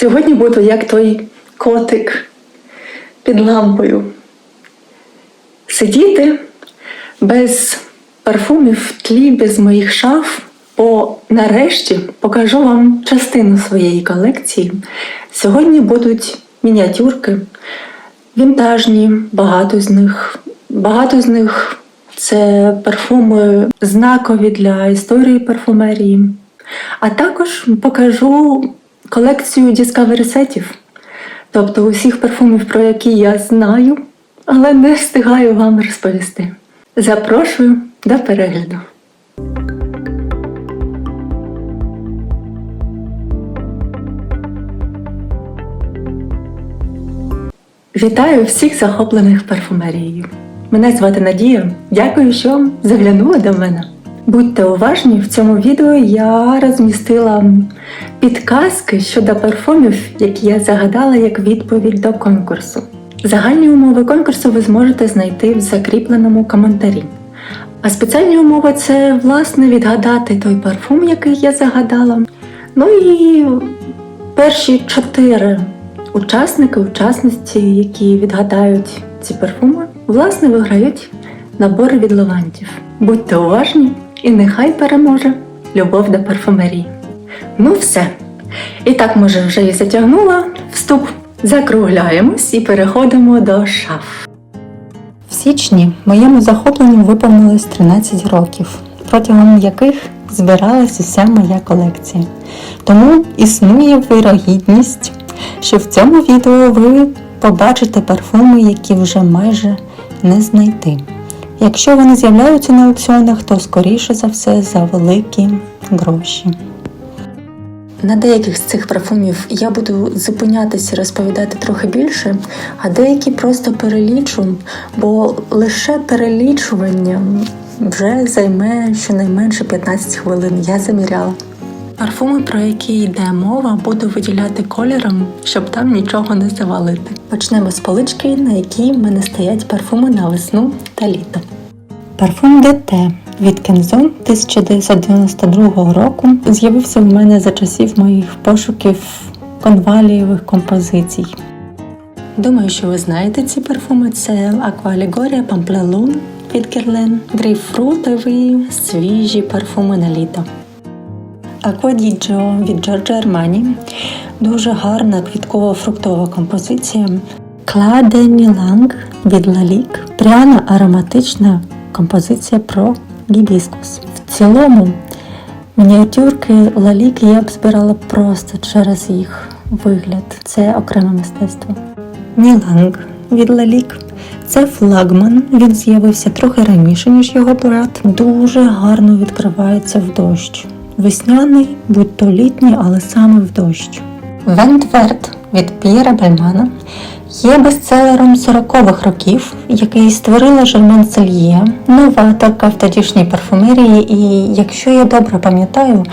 Сьогодні буду як той котик під лампою. Сидіти без парфумів в тлі, без моїх шаф. Бо нарешті покажу вам частину своєї колекції. Сьогодні будуть мініатюрки, вінтажні, багато з них. Багато з них це парфуми знакові для історії парфумерії. А також покажу колекцію Discovery сетів, тобто усіх парфумів, про які я знаю, але не встигаю вам розповісти. Запрошую до перегляду. Вітаю всіх захоплених парфумерією. Мене звати Надія. Дякую, що заглянули до мене. Будьте уважні, в цьому відео я розмістила підказки щодо парфумів, які я загадала як відповідь до конкурсу. Загальні умови конкурсу ви зможете знайти в закріпленому коментарі. А спеціальні умови це власне відгадати той парфум, який я загадала. Ну і перші чотири учасники, учасниці, які відгадають ці парфуми, власне виграють набори від лавантів. Будьте уважні і нехай переможе любов до парфумерії. Ну все. І так, може, вже і затягнула вступ. Закругляємось і переходимо до шаф. В січні моєму захопленню виповнилось 13 років, протягом яких збиралась уся моя колекція. Тому існує вирогідність, що в цьому відео ви побачите парфуми, які вже майже не знайти. Якщо вони з'являються на аукціонах, то скоріше за все за великі гроші. На деяких з цих парфумів я буду зупинятися розповідати трохи більше, а деякі просто перелічу, бо лише перелічування вже займе щонайменше 15 хвилин. Я заміряла. Парфуми, про які йде мова, буду виділяти кольором, щоб там нічого не завалити. Почнемо з полички, на якій в мене стоять парфуми на весну та літо. Парфум ДТ від Кензон 1992 року з'явився в мене за часів моїх пошуків конвалієвих композицій. Думаю, що ви знаєте ці парфуми. Це Аквалігорія Памплелун від Герлен, грейпфрутові свіжі парфуми на літо. Аквадіджо від Джорджо Армані. Дуже гарна квітково-фруктова композиція. Кладені Ланг від Лалік. Пряна ароматична композиція про гібіскус. В цілому мініатюрки Лалік я б збирала просто через їх вигляд. Це окреме мистецтво. Ніланг від Лалік. Це флагман. Він з'явився трохи раніше, ніж його брат. Дуже гарно відкривається в дощ. Весняний, будь то літній, але саме в дощ. Вентверт від П'єра Бальмана є бестселером 40-х років, який створила Жермен Сельє, новаторка в тодішній парфумерії. І якщо я добре пам'ятаю,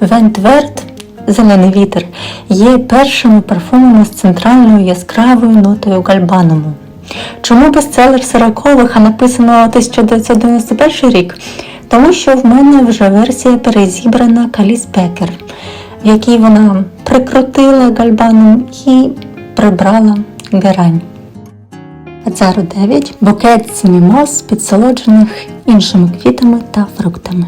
Вентверт Зелений вітер є першими парфумами з центральною яскравою нотою гальбаному. Чому бестселер 40-х, а написано 1991 рік? Тому що в мене вже версія перезібрана Каліс Бекер, в якій вона прикрутила гальбаном і прибрала герань. Ацару 9 букет сімімоз, підсолоджених іншими квітами та фруктами.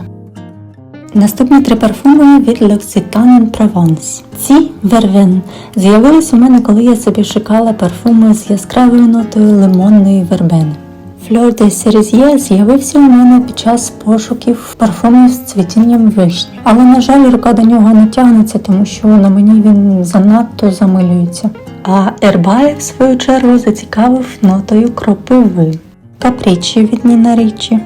Наступні три парфуми від L'Occitane Provence. Ці вервен з'явились у мене, коли я собі шукала парфуми з яскравою нотою лимонної вербени. Фльор де Серез'є з'явився у мене під час пошуків парфумів з цвітінням вишні. Але, на жаль, рука до нього не тягнеться, тому що на мені він занадто замилюється. А Ербай, в свою чергу, зацікавив нотою кропиви. Капрічі від Ніна Річі.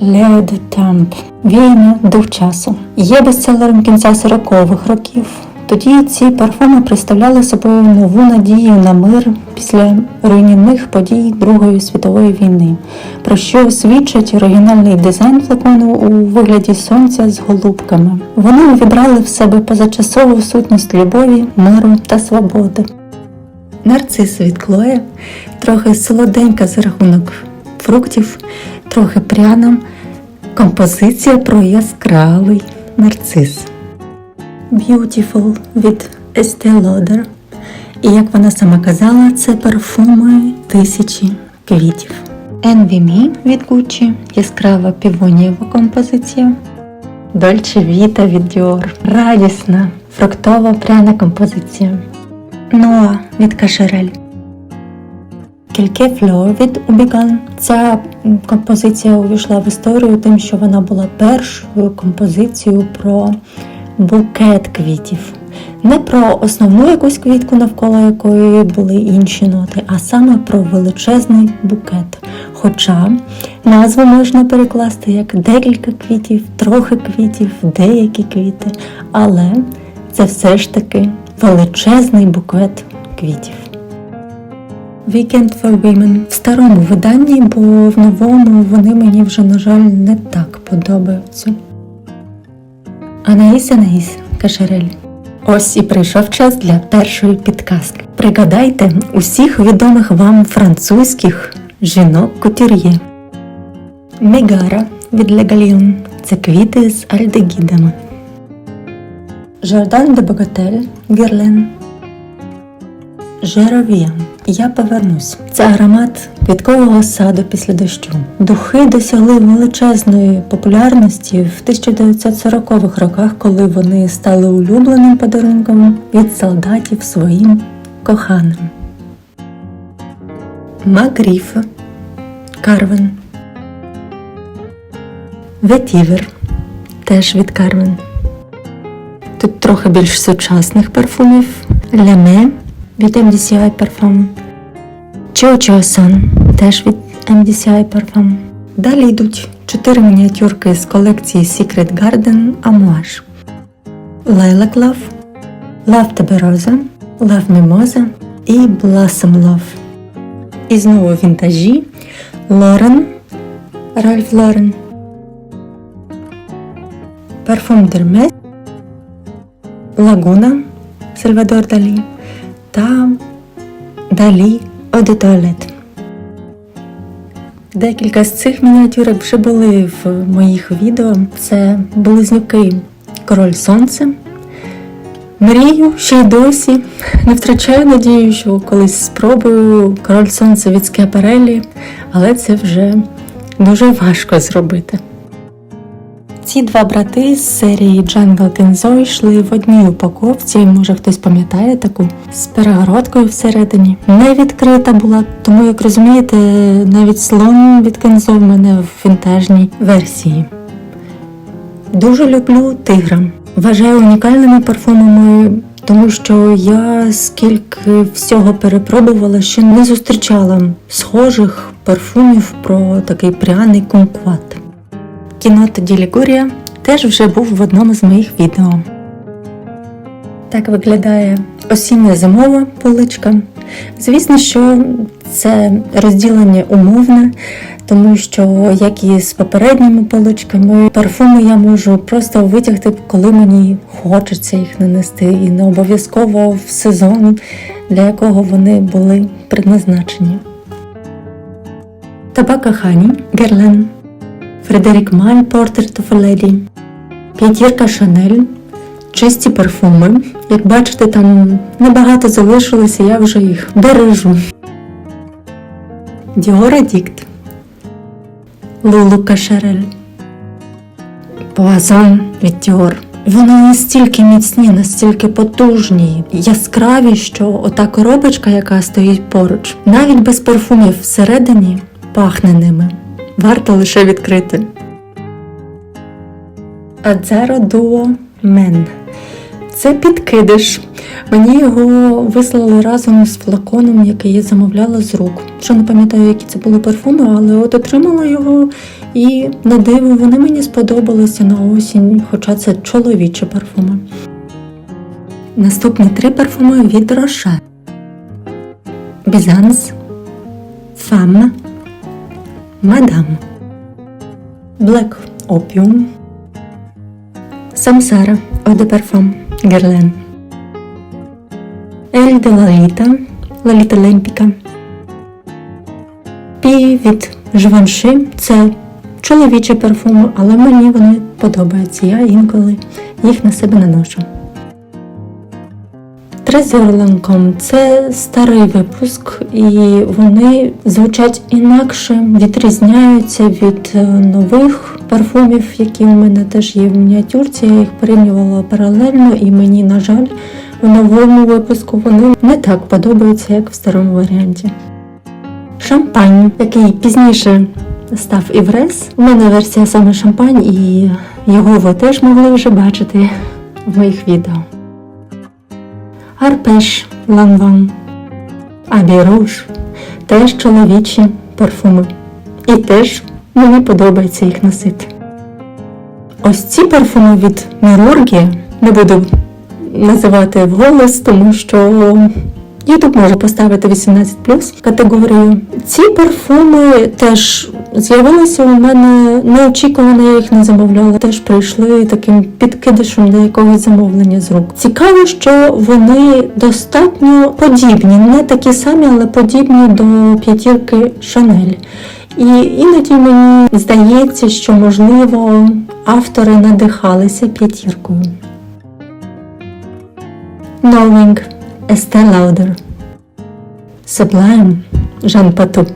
Лео де Тамп. Війна дух часу. Є бестселером кінця 40-х років. Тоді ці парфуми представляли собою нову надію на мир після руйнівних подій Другої світової війни, про що свідчить оригінальний дизайн флакону у вигляді сонця з голубками. Вони увібрали в себе позачасову сутність любові, миру та свободи. Нарцис від Клоє трохи солоденька за рахунок фруктів, трохи пряна. Композиція про яскравий нарцис. Beautiful від Estee Lauder. І як вона сама казала, це парфуми тисячі квітів. NVMe від Gucci, яскрава півонієва композиція. Dolce Vita від Dior. Радісна, фруктова пряна композиція. Noa від Cacharel. Кільке Фло від Убіган. Ця композиція увійшла в історію тим, що вона була першою композицією про букет квітів. Не про основну якусь квітку, навколо якої були інші ноти, а саме про величезний букет. Хоча назву можна перекласти як декілька квітів, трохи квітів, деякі квіти, але це все ж таки величезний букет квітів. Weekend for Women в старому виданні, бо в новому вони мені вже, на жаль, не так подобаються. Анаїс Анаїс Кашарель. Ось і прийшов час для першої підказки. Пригадайте усіх відомих вам французьких жінок кутюр'є. Мегара від Легаліон це квіти з альдегідами. Жордан де Богатель Герлен Жеровія. Я повернусь. Це аромат квіткового саду після дощу. Духи досягли величезної популярності в 1940-х роках, коли вони стали улюбленим подарунком від солдатів своїм коханим. Магріф Карвен. Ветівер теж від Карвен. Тут трохи більш сучасних парфумів. Ляме від MDCI Parfum. Чо-Чо-Сан теж від MDCI Parfum. Далі йдуть чотири мініатюрки з колекції Secret Garden Amouage. Lilac Love, Love Tuberosa, Love Mimosa і Blossom Love. І знову вінтажі Lauren, Ralph Lauren. Парфум Дермес, Лагуна, Сальвадор Далі та Далі Toilette. Декілька з цих мініатюрок вже були в моїх відео. Це близнюки Король Сонце. Мрію ще й досі. Не втрачаю надію, що колись спробую Король Сонце від Скіапарелі, але це вже дуже важко зробити. Ці два брати з серії Jungle Kenzo йшли в одній упаковці, може хтось пам'ятає таку, з перегородкою всередині. Не відкрита була, тому, як розумієте, навіть слон від Kenzo в мене в вінтажній версії. Дуже люблю тигра. Вважаю унікальними парфумами, тому що я скільки всього перепробувала, ще не зустрічала схожих парфумів про такий пряний кумкват. Кінота Ділігурія теж вже був в одному з моїх відео. Так виглядає осіння зимова поличка. Звісно, що це розділення умовне, тому що, як і з попередніми поличками, парфуми я можу просто витягти, коли мені хочеться їх нанести, і не обов'язково в сезон, для якого вони були предназначені. Табака Хані Герлен Фредерік Маль Portrait of a Lady, П'ятірка Шанель, чисті парфуми. Як бачите, там небагато залишилося, я вже їх бережу. Діора Дікт, Лулу Кашерель, Поазон від Діор. Вони настільки міцні, настільки потужні, яскраві, що ота коробочка, яка стоїть поруч, навіть без парфумів всередині пахне ними. Варто лише відкрити. Адзеро Duo Men. Це підкидиш. Мені його вислали разом з флаконом, який я замовляла з рук. Що не пам'ятаю, які це були парфуми, але от отримала його і на диво вони мені сподобалися на осінь, хоча це чоловічі парфуми. Наступні три парфуми від Роше. Бізанс, Фemme, Мадам, Black Opium, Самсара de Parfum Ель де Лаліта, Лаліта Лемпіка, Пі від Живанши це чоловічі парфуми, але мені вони подобаються. Я інколи їх на себе наношу. Treasure Lancome – це старий випуск, і вони звучать інакше, відрізняються від е, нових парфумів, які у мене теж є в мініатюрці. Я їх порівнювала паралельно, і мені, на жаль, у новому випуску вони не так подобаються, як в старому варіанті. Шампань, який пізніше став Іврес. У мене версія саме шампань, і його ви теж могли вже бачити в моїх відео. Арпеш Ланван, Абірош теж чоловічі парфуми. І теж мені подобається їх носити. Ось ці парфуми від Мірургі не буду називати вголос, тому що YouTube може поставити 18 категорію. Ці парфуми теж з'явилися у мене неочікувано, я їх не замовляла. Теж прийшли таким підкидишем до якогось замовлення з рук. Цікаво, що вони достатньо подібні, не такі самі, але подібні до п'ятірки Шанель. І іноді мені здається, що можливо автори надихалися п'ятіркою. Knowing Estee Lauder Sublime Жан Пату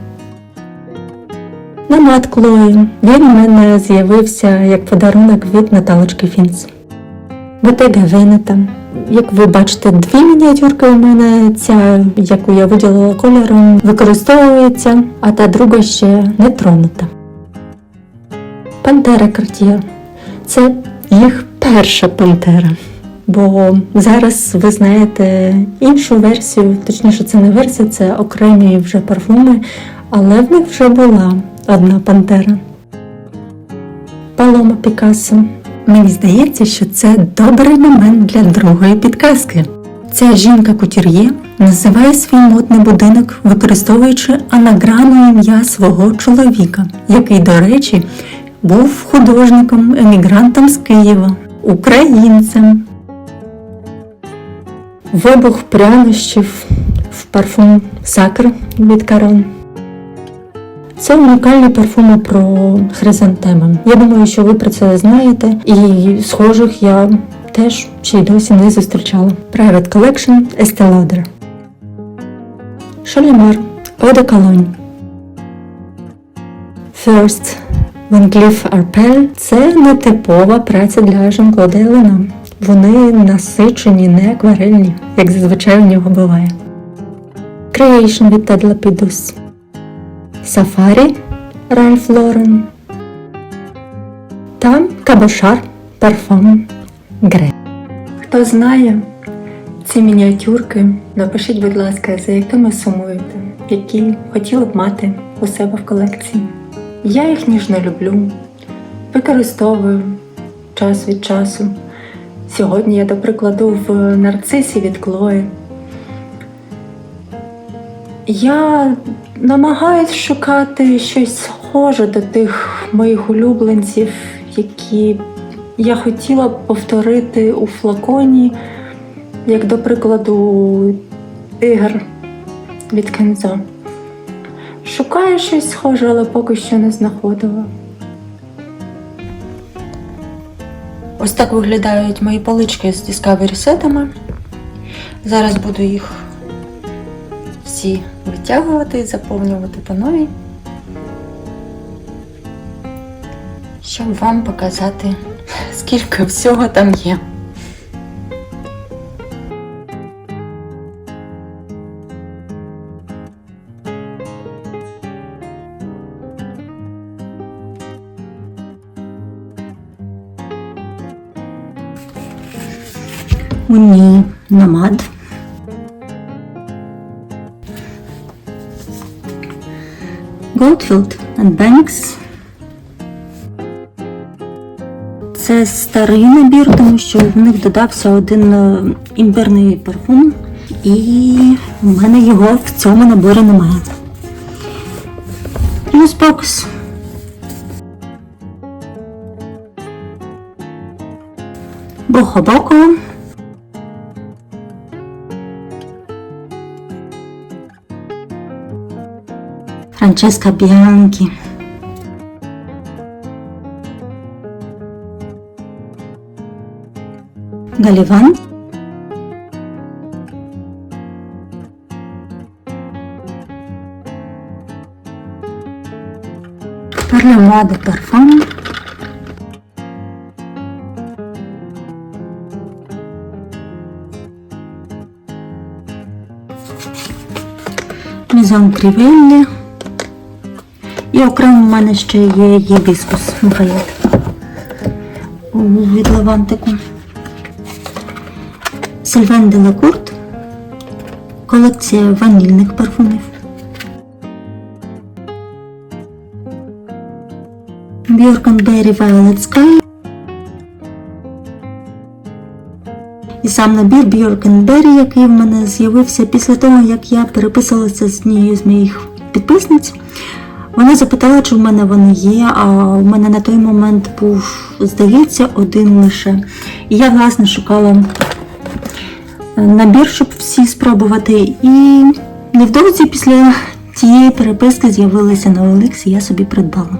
Намат Клої. Він у мене з'явився як подарунок від Наталочки Фінц. Ботега Венета. Як ви бачите, дві мініатюрки у мене, ця, яку я виділила кольором, використовується, а та друга ще не тронута. Пантера Cartier. Це їх перша пантера. Бо зараз ви знаєте іншу версію, точніше, це не версія, це окремі вже парфуми, але в них вже була одна пантера. Палома Пікассо. Мені здається, що це добрий момент для другої підказки. Ця жінка кутюр'є називає свій модний будинок, використовуючи анаграму ім'я свого чоловіка, який, до речі, був художником, емігрантом з Києва, українцем. Вибух прянощів в парфум Сакр від Карон. Це унікальні парфуми про хризантеми. Я думаю, що ви про це знаєте, і схожих я теж ще й досі не зустрічала. Private Collection Estee Lauder. Шалімар Eau de. First Van Cleef Arpels – це нетипова праця для Жан-Клода Елена. Вони насичені, не акварельні, як зазвичай у нього буває. Creation від Ted Lapidus. Safari Ральф Лорен та Кабошар Парфум Гре. Хто знає ці мініатюрки, напишіть, будь ласка, за якими сумуєте, які хотіли б мати у себе в колекції. Я їх ніжно люблю, використовую час від часу. Сьогодні я, до прикладу, в нарцисі від Клої. Я намагаюсь шукати щось схоже до тих моїх улюбленців, які я хотіла б повторити у флаконі, як до прикладу, тигр від Кензо. Шукаю щось схоже, але поки що не знаходила. Ось так виглядають мої полички з Discovery сетами. Зараз буду їх всі витягувати і заповнювати по новій, щоб вам показати, скільки всього там є. Мені намад. Goldfield and Banks. Це старий набір, тому що в них додався один е, імбирний парфум, і в мене його в цьому наборі немає. Плюс бокс. Бохо-боко. Francesca Bianchi. Galivan per la mode parfum. Maison Crivelli І окремо в мене ще є гібіскус букет від лавантику. Сильвен де Лакурт. Колекція ванільних парфумів. Bjork Berry Violet Sky. І сам набір Bjork Berry, який в мене з'явився після того, як я переписувалася з однією з моїх підписниць. Вона запитала, чи в мене вони є, а в мене на той момент був, здається, один лише. І я, власне, шукала набір, щоб всі спробувати. І невдовзі після тієї переписки з'явилися на Олексі, я собі придбала.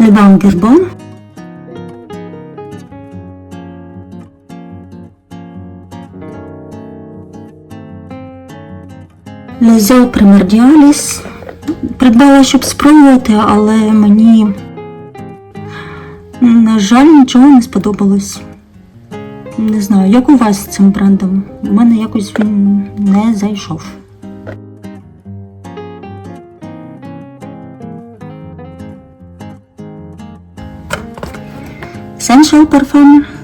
Лебан Гербон. Лезео Примордіаліс. Придбала, щоб спробувати, але мені, на жаль, нічого не сподобалось. Не знаю, як у вас з цим брендом? У мене якось він не зайшов. Essential Parfum.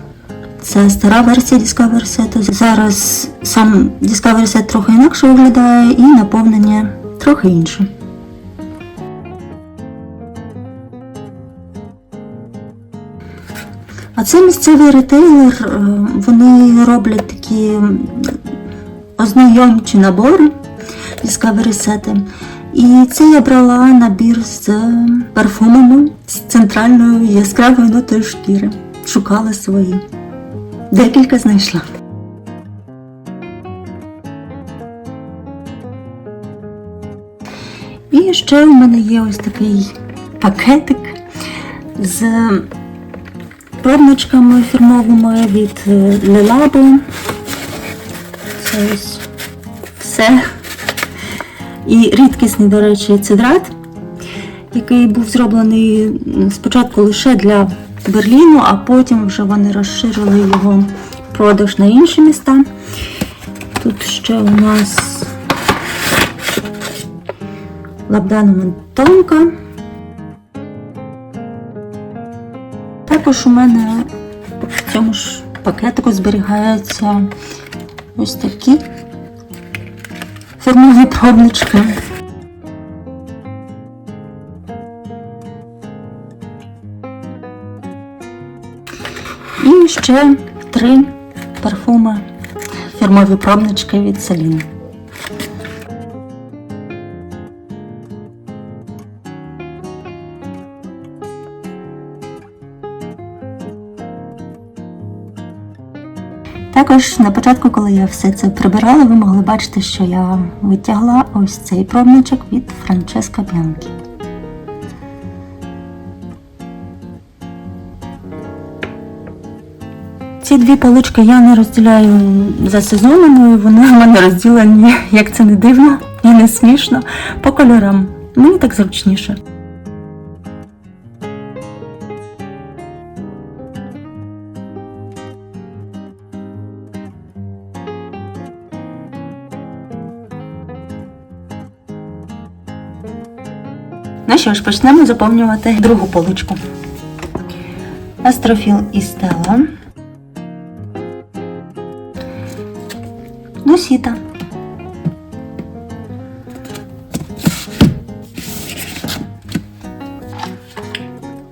Це стара версія Discover Set. Зараз сам Discover Set трохи інакше виглядає і наповнення трохи інше. А це місцевий ретейлер. е, Вони роблять такі ознайомчі набори Discovery Set. І це я брала набір з парфумами з центральною яскравою нотою шкіри. Шукала свої. Декілька знайшла. І ще у мене є ось такий пакетик з пробничками фірмовими від Лелабо. Це ось все. І рідкісний, до речі, цидрат, який був зроблений спочатку лише для Берліну, а потім вже вони розширили його продаж на інші міста. Тут ще у нас Лабдана Монтонка. Також у мене в цьому ж пакетику зберігаються ось такі фірмові пробнички. Ще три парфуми фірмові пробнички від Селіни. Також на початку, коли я все це прибирала, ви могли бачити, що я витягла ось цей пробничок від Франческа Б'янкі. Ці дві полички я не розділяю за сезонами, вони в мене розділені, як це не дивно і не смішно, по кольорам. Мені так зручніше. Ну що ж, почнемо заповнювати другу поличку. Астрофіл і Стелла. Носіта.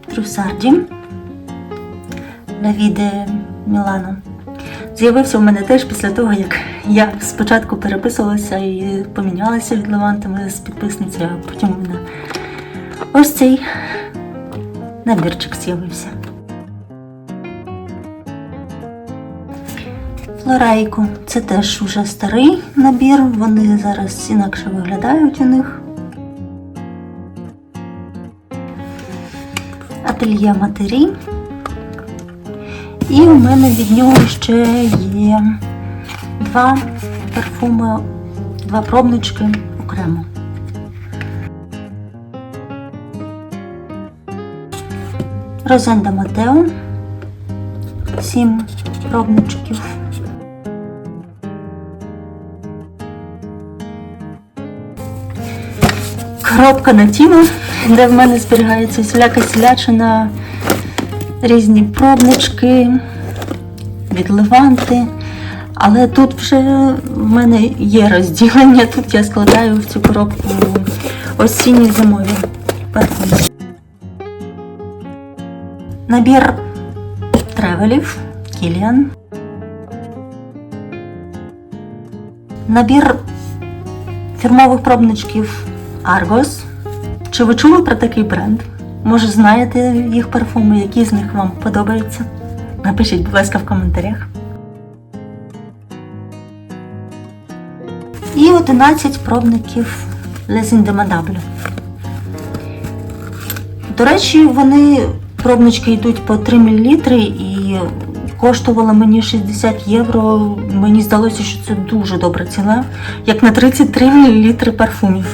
Трусарді. Давіде Мілано. З'явився в мене теж після того, як я спочатку переписувалася і помінялася від Левантами з підписницею, а потім у мене ось цей набірчик з'явився. Лорейку. Це теж уже старий набір, вони зараз інакше виглядають у них. Ательє матері. І у мене від нього ще є два парфуми, два пробнички окремо. Розенда Матео. Сім пробничків. Коробка на тіму, де в мене зберігається всіляка сілячина, різні пробнички, відливанти. Але тут вже в мене є розділення. Тут я складаю в цю коробку осінні зимові парфуми. Набір тревелів Кіліан. Набір фірмових пробничків Argos. Чи ви чули про такий бренд? Може, знаєте їх парфуми, які з них вам подобаються? Напишіть, будь ласка, в коментарях. І 11 пробників Les Indomables. До речі, вони пробнички йдуть по 3 мл і коштувало мені 60 євро. Мені здалося, що це дуже добра ціна, як на 33 мл парфумів.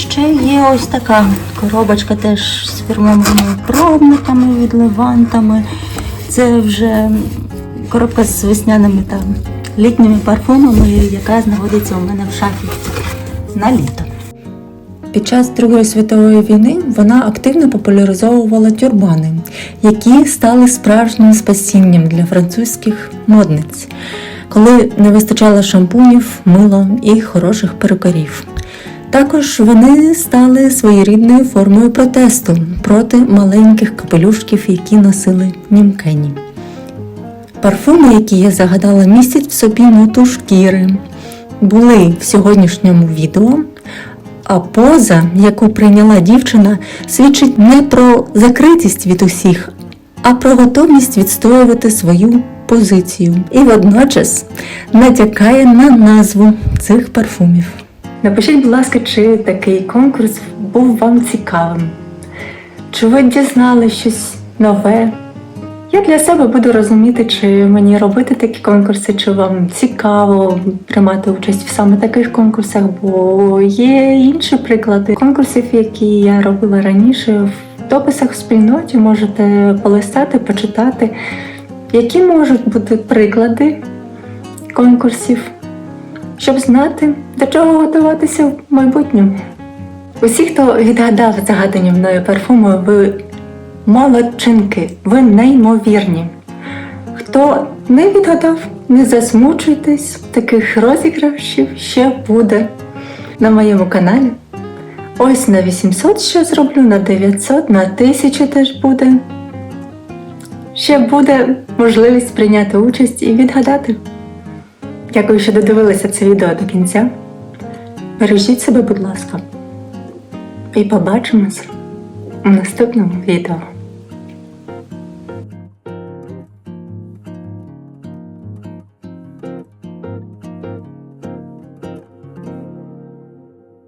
Ще є ось така коробочка теж з фірмовими пробниками, відливантами. Це вже коробка з весняними та літніми парфумами, яка знаходиться у мене в шафі на літо. Під час Другої світової війни вона активно популяризовувала тюрбани, які стали справжнім спасінням для французьких модниць, коли не вистачало шампунів, мила і хороших перукарів. Також вони стали своєрідною формою протесту проти маленьких капелюшків, які носили німкені. Парфуми, які я загадала, містять в собі ноту шкіри, були в сьогоднішньому відео. А поза, яку прийняла дівчина, свідчить не про закритість від усіх, а про готовність відстоювати свою позицію. І водночас натякає на назву цих парфумів. Напишіть, будь ласка, чи такий конкурс був вам цікавим? Чи ви дізнали щось нове? Я для себе буду розуміти, чи мені робити такі конкурси, чи вам цікаво приймати участь в саме таких конкурсах, бо є інші приклади конкурсів, які я робила раніше. В дописах в спільноті можете полистати, почитати, які можуть бути приклади конкурсів, щоб знати, до чого готуватися в майбутньому. Усі, хто відгадав загадані мною парфуми, ви молодчинки, ви неймовірні. Хто не відгадав, не засмучуйтесь, таких розіграшів ще буде на моєму каналі. Ось на 800 ще зроблю, на 900, на 1000 теж буде. Ще буде можливість прийняти участь і відгадати. Дякую, що додивилися це відео до кінця. Бережіть себе, будь ласка. І побачимось у наступному відео.